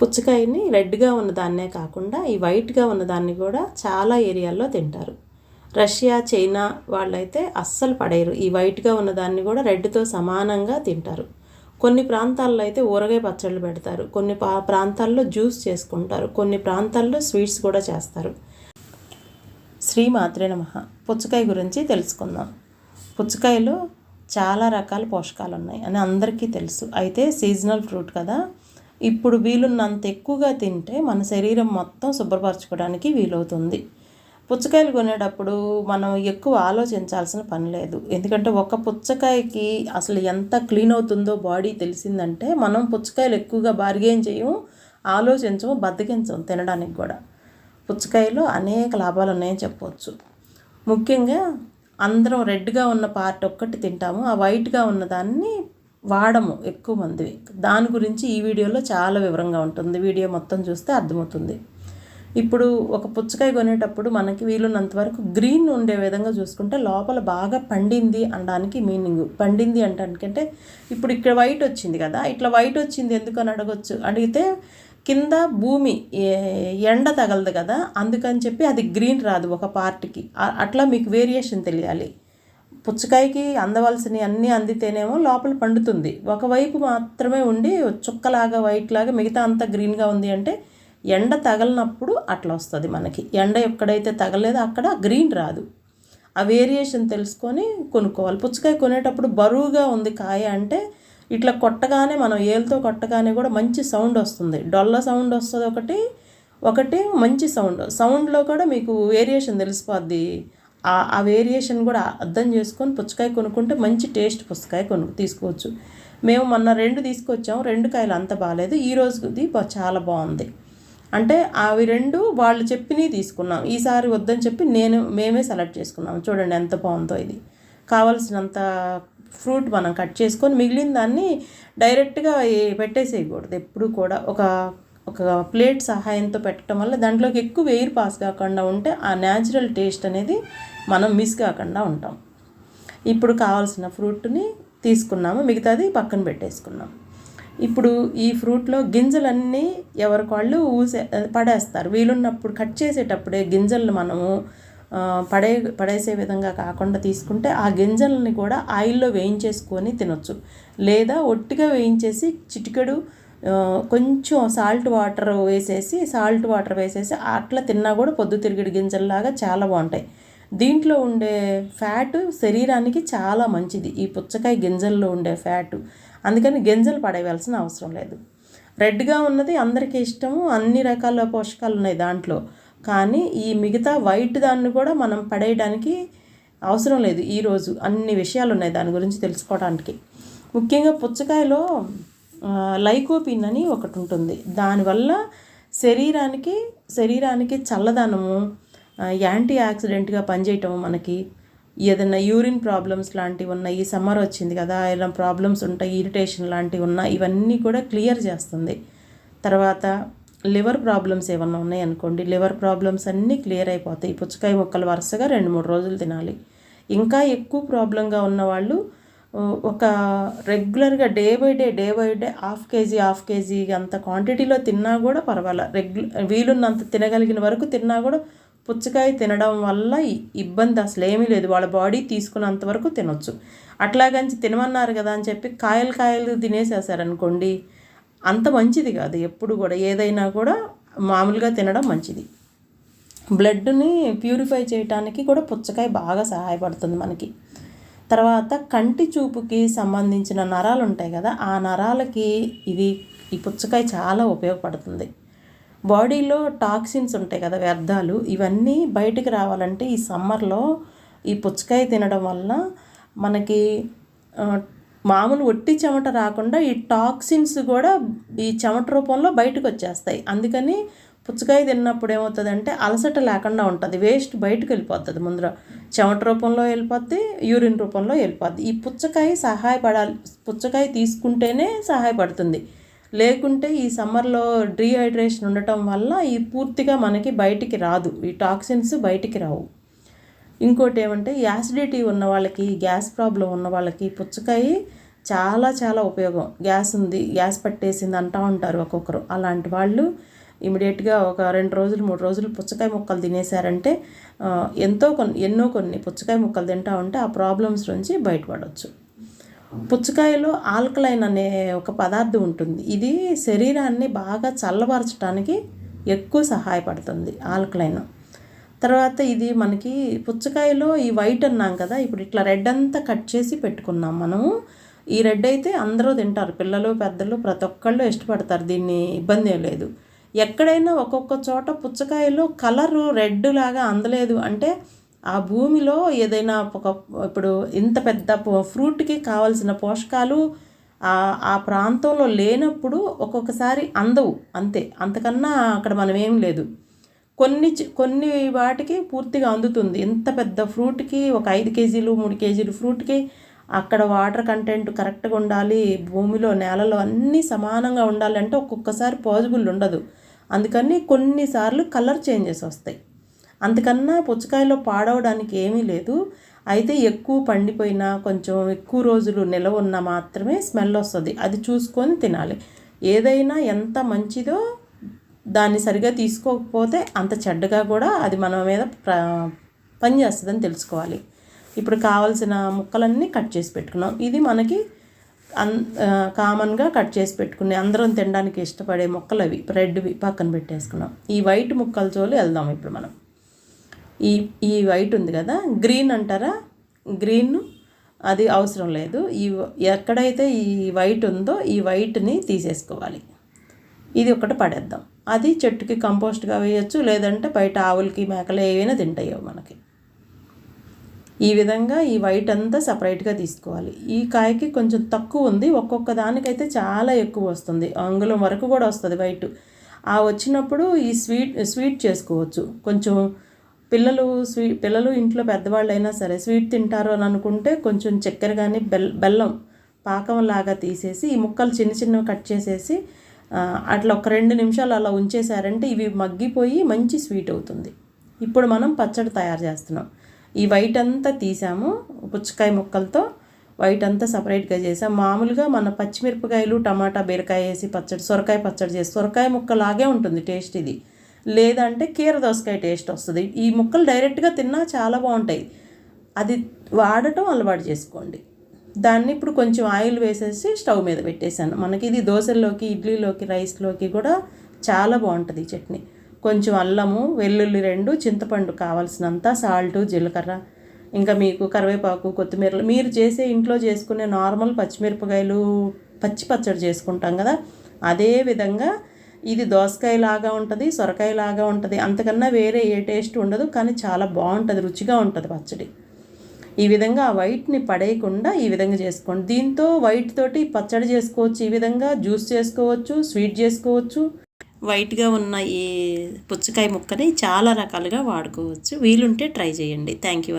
పుచ్చకాయని రెడ్గా ఉన్నదాన్నే కాకుండా ఈ వైట్గా ఉన్నదాన్ని కూడా చాలా ఏరియాల్లో తింటారు. రష్యా చైనా వాళ్ళైతే అస్సలు పడేయరు. ఈ వైట్గా ఉన్నదాన్ని కూడా రెడ్తో సమానంగా తింటారు. కొన్ని ప్రాంతాల్లో అయితే ఊరగాయ పచ్చళ్ళు పెడతారు. కొన్ని పా ప్రాంతాల్లో జ్యూస్ చేసుకుంటారు. కొన్ని ప్రాంతాల్లో స్వీట్స్ కూడా చేస్తారు. శ్రీ మాత్రే నమ. పుచ్చకాయ గురించి తెలుసుకుందాం. పుచ్చకాయలో చాలా రకాల పోషకాలు ఉన్నాయి అని అందరికీ తెలుసు. అయితే సీజనల్ ఫ్రూట్ కదా. ఇప్పుడు వీలున్నంత ఎక్కువగా తింటే మన శరీరం మొత్తం శుభ్రపరచుకోవడానికి వీలవుతుంది. పుచ్చకాయలు కొనేటప్పుడు మనం ఎక్కువ ఆలోచించాల్సిన పని లేదు. ఎందుకంటే ఒక పుచ్చకాయకి అసలు ఎంత క్లీన్ అవుతుందో బాడీ తెలిసిందంటే మనం పుచ్చకాయలు ఎక్కువగా బార్గెన్ చేయము ఆలోచించము బద్దకించము తినడానికి కూడా. పుచ్చకాయలో అనేక లాభాలు ఉన్నాయని చెప్పవచ్చు. ముఖ్యంగా అందరం రెడ్గా ఉన్న పార్ట్ ఒక్కటి తింటాము. ఆ వైట్గా ఉన్న దాన్ని వాడము ఎక్కువ మంది. దాని గురించి ఈ వీడియోలో చాలా వివరంగా ఉంటుంది. వీడియో మొత్తం చూస్తే అర్థమవుతుంది. ఇప్పుడు ఒక పుచ్చకాయ కొనేటప్పుడు మనకి వీలున్నంత వరకు గ్రీన్ ఉండే విధంగా చూసుకుంటే లోపల బాగా పండింది అనడానికి మీనింగ్. పండింది అంటానికంటే ఇప్పుడు ఇక్కడ వైట్ వచ్చింది కదా ఇట్లా వైట్ వచ్చింది ఎందుకు అని అడగొచ్చు. అడిగితే కింద భూమి ఎండ తగలదు కదా అందుకని చెప్పి అది గ్రీన్ రాదు ఒక పార్ట్కి. అట్లా మీకు వేరియేషన్ తెలియాలి. పుచ్చకాయకి అందవలసినవి అన్నీ అందితేనేమో లోపల పండుతుంది. ఒకవైపు మాత్రమే ఉండి చుక్కలాగా వైట్ లాగా మిగతా అంతా గ్రీన్గా ఉంది అంటే ఎండ తగలనప్పుడు అట్లా వస్తుంది మనకి. ఎండ ఎక్కడైతే తగలేదో అక్కడ గ్రీన్ రాదు. ఆ వేరియేషన్ తెలుసుకొని కొనుక్కోవాలి. పుచ్చకాయ కొనేటప్పుడు బరువుగా ఉంది కాయ అంటే ఇట్లా కొట్టగానే మనం ఏలతో కొట్టగానే కూడా మంచి సౌండ్ వస్తుంది. డొల్ల సౌండ్ వస్తుంది ఒకటి ఒకటి మంచి సౌండ్. సౌండ్లో కూడా మీకు వేరియేషన్ తెలిసిపోద్ది. ఆ ఆ వేరియేషన్ కూడా అర్థం చేసుకొని పుచ్చకాయ కొనుక్కుంటే మంచి టేస్ట్ పుచ్చకాయ కొను తీసుకోవచ్చు. మేము మొన్న రెండు తీసుకొచ్చాము రెండు కాయలు అంత బాగాలేదు ఈ రోజుది చాలా బాగుంది. అంటే అవి రెండు వాళ్ళు చెప్పినవి తీసుకున్నాం. ఈసారి వద్దని చెప్పి నేను మేమే సెలెక్ట్ చేసుకున్నాం. చూడండి ఎంత బాగుందో ఇది. కావలసినంత ఫ్రూట్ మనం కట్ చేసుకొని మిగిలిన దాన్ని డైరెక్ట్గా పెట్టేసేయకూడదు. ఎప్పుడు కూడా ఒక ఒక ప్లేట్ సహాయంతో పెట్టడం వల్ల దాంట్లోకి ఎక్కువ ఎయిర్ పాస్ కాకుండా ఉంటే ఆ న్యాచురల్ టేస్ట్ అనేది మనం మిస్ కాకుండా ఉంటాం. ఇప్పుడు కావాల్సిన ఫ్రూట్ని తీసుకున్నాము మిగతాది పక్కన పెట్టేసుకున్నాం. ఇప్పుడు ఈ ఫ్రూట్లో గింజలన్నీ ఎవరికి వాళ్ళు ఊసే పడేస్తారు. వీలున్నప్పుడు కట్ చేసేటప్పుడే గింజలను మనము పడే పడేసే విధంగా కాకుండా తీసుకుంటే ఆ గింజల్ని కూడా ఆయిల్లో వేయించేసుకొని తినొచ్చు. లేదా ఒట్టిగా వేయించేసి చిటికెడు కొంచెం సాల్ట్ వాటర్ వేసేసి సాల్ట్ వాటర్ వేసేసి అట్లా తిన్నా కూడా పొద్దుతిరిగిడి గింజల్లాగా చాలా బాగుంటాయి. దీంట్లో ఉండే ఫ్యాట్ శరీరానికి చాలా మంచిది. ఈ పుచ్చకాయ గింజల్లో ఉండే ఫ్యాట్. అందుకని గింజలు పడేయాల్సిన అవసరం లేదు. రెడ్గా ఉన్నది అందరికీ ఇష్టము అన్ని రకాల పోషకాలు ఉన్నాయి దాంట్లో. కానీ ఈ మిగతా వైట్ దాన్ని కూడా మనం పడేయడానికి అవసరం లేదు. ఈరోజు అన్ని విషయాలు ఉన్నాయి దాని గురించి తెలుసుకోవడానికి ముఖ్యంగా పుచ్చకాయలో లైకోపిన్ అని ఒకటి ఉంటుంది. దానివల్ల శరీరానికి శరీరానికి చల్లదనము యాంటీ ఆక్సిడెంట్గా పనిచేయటం మనకి. ఏదైనా యూరిన్ ప్రాబ్లమ్స్ లాంటివి ఉన్నాయి ఈ సమ్మర్ వచ్చింది కదా ఏదైనా ప్రాబ్లమ్స్ ఉంటాయి ఇరిటేషన్ లాంటివి ఉన్నా ఇవన్నీ కూడా క్లియర్ చేస్తుంది. తర్వాత లివర్ ప్రాబ్లమ్స్ ఏమన్నా ఉన్నాయనుకోండి లివర్ ప్రాబ్లమ్స్ అన్నీ క్లియర్ అయిపోతాయి. పుచ్చకాయ ముక్కలు వరుసగా రెండు మూడు రోజులు తినాలి. ఇంకా ఎక్కువ ప్రాబ్లంగా ఉన్న వాళ్ళు ఒక రెగ్యులర్గా day by day day by day half KG half KG అంత క్వాంటిటీలో తిన్నా కూడా పర్వాలేదు రెగ్యు వీలున్నంత తినగలిగిన వరకు తిన్నా కూడా పుచ్చకాయ తినడం వల్ల ఇబ్బంది అసలు ఏమీ లేదు. వాళ్ళ బాడీ తీసుకున్నంత వరకు తినొచ్చు. అట్లాగంచి తినమన్నారు కదా అని చెప్పి కాయలు కాయలు తినేసేసారనుకోండి అంత మంచిది కాదు ఎప్పుడు కూడా. ఏదైనా కూడా మామూలుగా తినడం మంచిది. బ్లడ్ని ప్యూరిఫై చేయడానికి కూడా పుచ్చకాయ బాగా సహాయపడుతుంది మనకి. తర్వాత కంటి చూపుకి సంబంధించిన నరాలు ఉంటాయి కదా ఆ నరాలకి ఇది ఈ పుచ్చకాయ చాలా ఉపయోగపడుతుంది. బాడీలో టాక్సిన్స్ ఉంటాయి కదా వ్యర్థాలు ఇవన్నీ బయటికి రావాలంటే ఈ సమ్మర్లో ఈ పుచ్చకాయ తినడం వల్ల మనకి మామూలు ఒట్టి చెమట రాకుండా ఈ టాక్సిన్స్ కూడా ఈ చెమట రూపంలో బయటకు వచ్చేస్తాయి. అందుకని పుచ్చకాయ తిన్నప్పుడు ఏమవుతుందంటే అలసట లేకుండా ఉంటుంది. వేస్ట్ బయటకు వెళ్ళిపోతుంది ముందర. చెమట రూపంలో వెళ్ళిపోద్ది యూరిన్ రూపంలో వెళ్ళిపోద్ది. ఈ పుచ్చకాయ సహాయపడాలి పుచ్చకాయ తీసుకుంటేనే సహాయపడుతుంది. లేకుంటే ఈ సమ్మర్లో డీహైడ్రేషన్ ఉండటం వల్ల ఈ పూర్తిగా మనకి బయటికి రాదు. ఈ టాక్సిన్స్ బయటికి రావు. ఇంకోటి ఏమంటే యాసిడిటీ ఉన్న వాళ్ళకి గ్యాస్ ప్రాబ్లం ఉన్న వాళ్ళకి పుచ్చకాయ చాలా చాలా ఉపయోగం. గ్యాస్ ఉంది గ్యాస్ పట్టేసింది అంటూ ఉంటారు ఒక్కొక్కరు. అలాంటి వాళ్ళు ఇమీడియట్గా ఒక రెండు రోజులు మూడు రోజులు పుచ్చకాయ ముక్కలు తినేశారంటే ఎంతో కొన్ని ఎన్నో కొన్ని పుచ్చకాయ ముక్కలు తింటా ఉంటే ఆ ప్రాబ్లమ్స్ నుంచి బయటపడవచ్చు పుచ్చకాయలో ఆల్కలైన్ అనే ఒక పదార్థం ఉంటుంది. ఇది శరీరాన్ని బాగా చల్లబరచడానికి ఎక్కువ సహాయపడుతుంది ఆల్కలైన్. తర్వాత ఇది మనకి పుచ్చకాయలో ఈ వైట్ అన్నాం కదా ఇప్పుడు ఇట్లా రెడ్ అంతా కట్ చేసి పెట్టుకున్నాం మనము. ఈ రెడ్ అయితే అందరూ తింటారు. పిల్లలు పెద్దలు ప్రతి ఒక్కళ్ళు ఇష్టపడతారు. దీన్ని ఇబ్బంది ఏం లేదు. ఎక్కడైనా ఒక్కొక్క చోట పుచ్చకాయలో కలరు రెడ్ లాగా అందలేదు. అంటే ఆ భూమిలో ఏదైనా ఒక ఇప్పుడు ఇంత పెద్ద ఫ్రూట్కి కావాల్సిన పోషకాలు ఆ ప్రాంతంలో లేనప్పుడు ఒక్కొక్కసారి అందవు. అంతే. అంతకన్నా అక్కడ మనం ఏం లేదు. కొన్ని చి- కొన్ని వాటికి పూర్తిగా అందుతుంది. ఇంత పెద్ద ఫ్రూట్కి ఒక ఐదు కేజీలు మూడు కేజీలు ఫ్రూట్కి అక్కడ వాటర్ కంటెంట్ కరెక్ట్గా ఉండాలి. భూమిలో నేలలో అన్నీ సమానంగా ఉండాలి అంటే ఒక్కొక్కసారి పాజిబుల్ ఉండదు. అందుకని కొన్నిసార్లు కలర్ చేంజెస్ వస్తాయి. అంతకన్నా పుచ్చకాయలో పాడవడానికి ఏమీ లేదు. అయితే ఎక్కువ పండిపోయినా కొంచెం ఎక్కువ రోజులు నిలవ ఉన్నా మాత్రమే స్మెల్ వస్తుంది. అది చూసుకొని తినాలి. ఏదైనా ఎంత మంచిదో దాన్ని సరిగా తీసుకోకపోతే అంత చెడ్డగా కూడా అది మన మీద ప్ర పనిచేస్తుందని తెలుసుకోవాలి. ఇప్పుడు కావాల్సిన ముక్కలన్నీ కట్ చేసి పెట్టుకున్నాం. ఇది మనకి అన్ కామన్గా కట్ చేసి పెట్టుకునే అందరం తినడానికి ఇష్టపడే ముక్కలు అవి రెడ్వి పక్కన పెట్టేసుకున్నాం. ఈ వైట్ ముక్కల జోలి వెళ్దాం ఇప్పుడు మనం. ఈ ఈ వైట్ ఉంది కదా గ్రీన్ అంటారా? గ్రీన్ అది అవసరం లేదు. ఈ ఎక్కడైతే ఈ వైట్ ఉందో ఈ వైట్ని తీసేసుకోవాలి. ఇది ఒకటి పడేద్దాం. అది చెట్టుకి కంపోస్ట్గా వేయచ్చు లేదంటే బయట ఆవులకి మేకలు ఏవైనా తింటాయో మనకి. ఈ విధంగా ఈ వైట్ అంతా సపరేట్గా తీసుకోవాలి. ఈ కాయకి కొంచెం తక్కువ ఉంది. ఒక్కొక్క దానికైతే చాలా ఎక్కువ వస్తుంది. అంగుళం వరకు కూడా వస్తుంది వైట్. ఆ వచ్చినప్పుడు ఈ స్వీట్ స్వీట్ చేసుకోవచ్చు. కొంచెం పిల్లలు స్వీట్ పిల్లలు ఇంట్లో పెద్దవాళ్ళు అయినా సరే స్వీట్ తింటారు అని అనుకుంటే కొంచెం చక్కెర కానీ బెల్ బెల్లం పాకం లాగా తీసేసి ఈ ముక్కలు చిన్న చిన్నవి కట్ చేసేసి అట్లా ఒక రెండు నిమిషాలు అలా ఉంచేసారంటే ఇవి మగ్గిపోయి మంచి స్వీట్ అవుతుంది. ఇప్పుడు మనం పచ్చడి తయారు చేస్తున్నాం. ఈ వైట్ అంతా తీసాము పుచ్చకాయ ముక్కలతో. వైట్ అంతా సపరేట్గా చేసాం. మామూలుగా మన పచ్చిమిరపకాయలు టమాటా బీరకాయ వేసి పచ్చడి సొరకాయ పచ్చడి చేసి సొరకాయ ముక్కలాగే ఉంటుంది టేస్ట్ ఇది. లేదంటే కీర దోసకాయ టేస్ట్ వస్తుంది. ఈ ముక్కలు డైరెక్ట్గా తిన్నా చాలా బాగుంటాయి. అది వాడటం అలవాటు చేసుకోండి. దాన్ని ఇప్పుడు కొంచెం ఆయిల్ వేసేసి స్టవ్ మీద పెట్టేశాను. మనకి ఇది దోశల్లోకి ఇడ్లీలోకి రైస్లోకి కూడా చాలా బాగుంటుంది ఈ చట్నీ. కొంచెం అల్లము వెల్లుల్లి రెండు చింతపండు కావాల్సినంత సాల్ట్ జీలకర్ర ఇంకా మీకు కరివేపాకు కొత్తిమీరలు. మీరు చేసే ఇంట్లో చేసుకునే నార్మల్ పచ్చిమిరపకాయలు పచ్చి పచ్చడి చేసుకుంటాం కదా? అదే విధంగా ఇది దోసకాయ లాగా ఉంటుంది సొరకాయ లాగా ఉంటుంది. అంతకన్నా వేరే ఏ టేస్ట్ ఉండదు కానీ చాలా బాగుంటుంది రుచిగా ఉంటుంది పచ్చడి. ఈ విధంగా ఆ వైట్ని పడేయకుండా ఈ విధంగా చేసుకోండి. దీంతో వైట్ తోటి పచ్చడి చేసుకోవచ్చు ఈ విధంగా జ్యూస్ చేసుకోవచ్చు స్వీట్ చేసుకోవచ్చు. వైట్గా ఉన్న ఈ పుచ్చకాయ ముక్కని చాలా రకాలుగా వాడుకోవచ్చు. వీలుంటే ట్రై చేయండి. Thank you